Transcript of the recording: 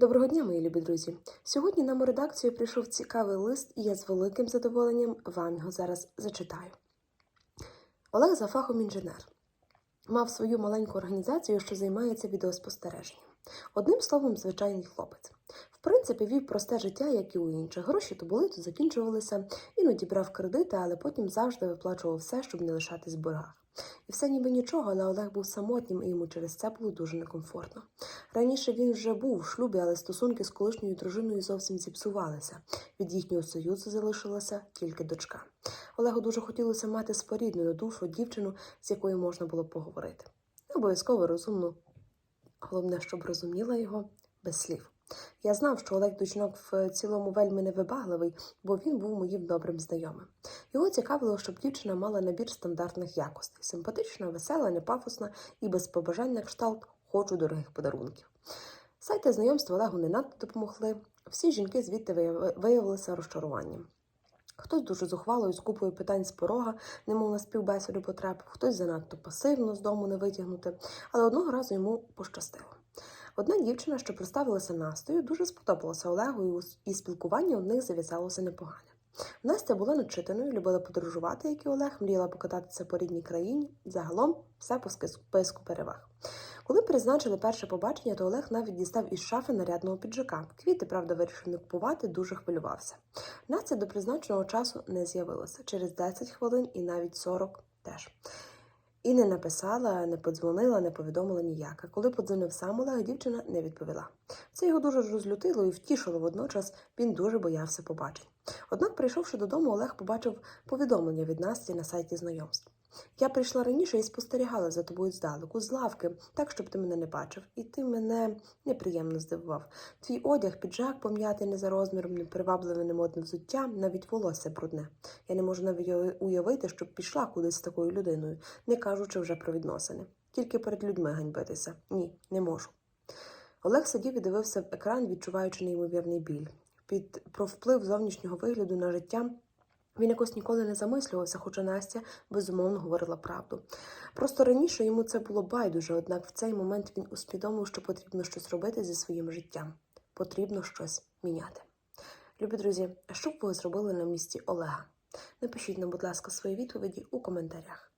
Доброго дня, мої любі друзі! Сьогодні нам у редакцію прийшов цікавий лист, і я з великим задоволенням вам його зараз зачитаю. Олег за фахом інженер. Мав свою маленьку організацію, що займається відеоспостереженням. Одним словом, звичайний хлопець. В принципі, вів просте життя, як і у інших. Гроші то були, то закінчувалися, іноді брав кредити, але потім завжди виплачував все, щоб не лишатись в боргах. І все ніби нічого, але Олег був самотнім, і йому через це було дуже некомфортно. Раніше він вже був у шлюбі, але стосунки з колишньою дружиною зовсім зіпсувалися. Від їхнього союзу залишилася тільки дочка. Олегу дуже хотілося мати споріднену душу дівчину, з якою можна було поговорити. Обов'язково розумну. Головне, щоб розуміла його без слів. Я знав, що Олег Дучнок в цілому вельми невибагливий, бо він був моїм добрим знайомим. Його цікавило, щоб дівчина мала набір стандартних якостей: симпатична, весела, непафосна і без побажань на кшталт хочу дорогих подарунків. Сайти знайомства Олегу не надто допомогли. Всі жінки звідти виявилися розчаруванням. Хтось дуже зухвалою з купою питань з порога, немов на співбесіду потрапив, хтось занадто пасивно з дому не витягнути, але одного разу йому пощастило. Одна дівчина, що представилася Настою, дуже сподобалася Олегу, і спілкування у них зав'язалося непогане. Настя була начитаною, любила подорожувати, як і Олег, мріяла покататися по рідній країні. Загалом все по списку переваг. Коли призначили перше побачення, то Олег навіть дістав із шафи нарядного піджака. Квіти, правда, вирішив не купувати, дуже хвилювався. Настя до призначеного часу не з'явилася через 10 хвилин і навіть 40 теж. І не написала, не подзвонила, не повідомила ніяк. А коли подзвонив сам Олег, дівчина не відповіла. Це його дуже розлютило і втішило водночас, він дуже боявся побачень. Однак, прийшовши додому, Олег побачив повідомлення від Насті на сайті знайомств. Я прийшла раніше і спостерігала за тобою здалеку, з лавки, так, щоб ти мене не бачив, і ти мене неприємно здивував. Твій одяг, піджак пом'ятий не за розміром, непривабливе немодне взуття, навіть волосся брудне. Я не можу навіть уявити, щоб пішла кудись з такою людиною, не кажучи вже про відносини. Тільки перед людьми ганьбитися. Ні, не можу. Олег сидів і дивився в екран, відчуваючи неймовірний біль. Під про вплив зовнішнього вигляду на життя він якось ніколи не замислювався, хоча Настя безумовно говорила правду. Просто раніше йому це було байдуже, однак в цей момент він усвідомив, що потрібно щось робити зі своїм життям. Потрібно щось міняти. Любі друзі, а що б ви зробили на місці Олега? Напишіть нам, будь ласка, свої відповіді у коментарях.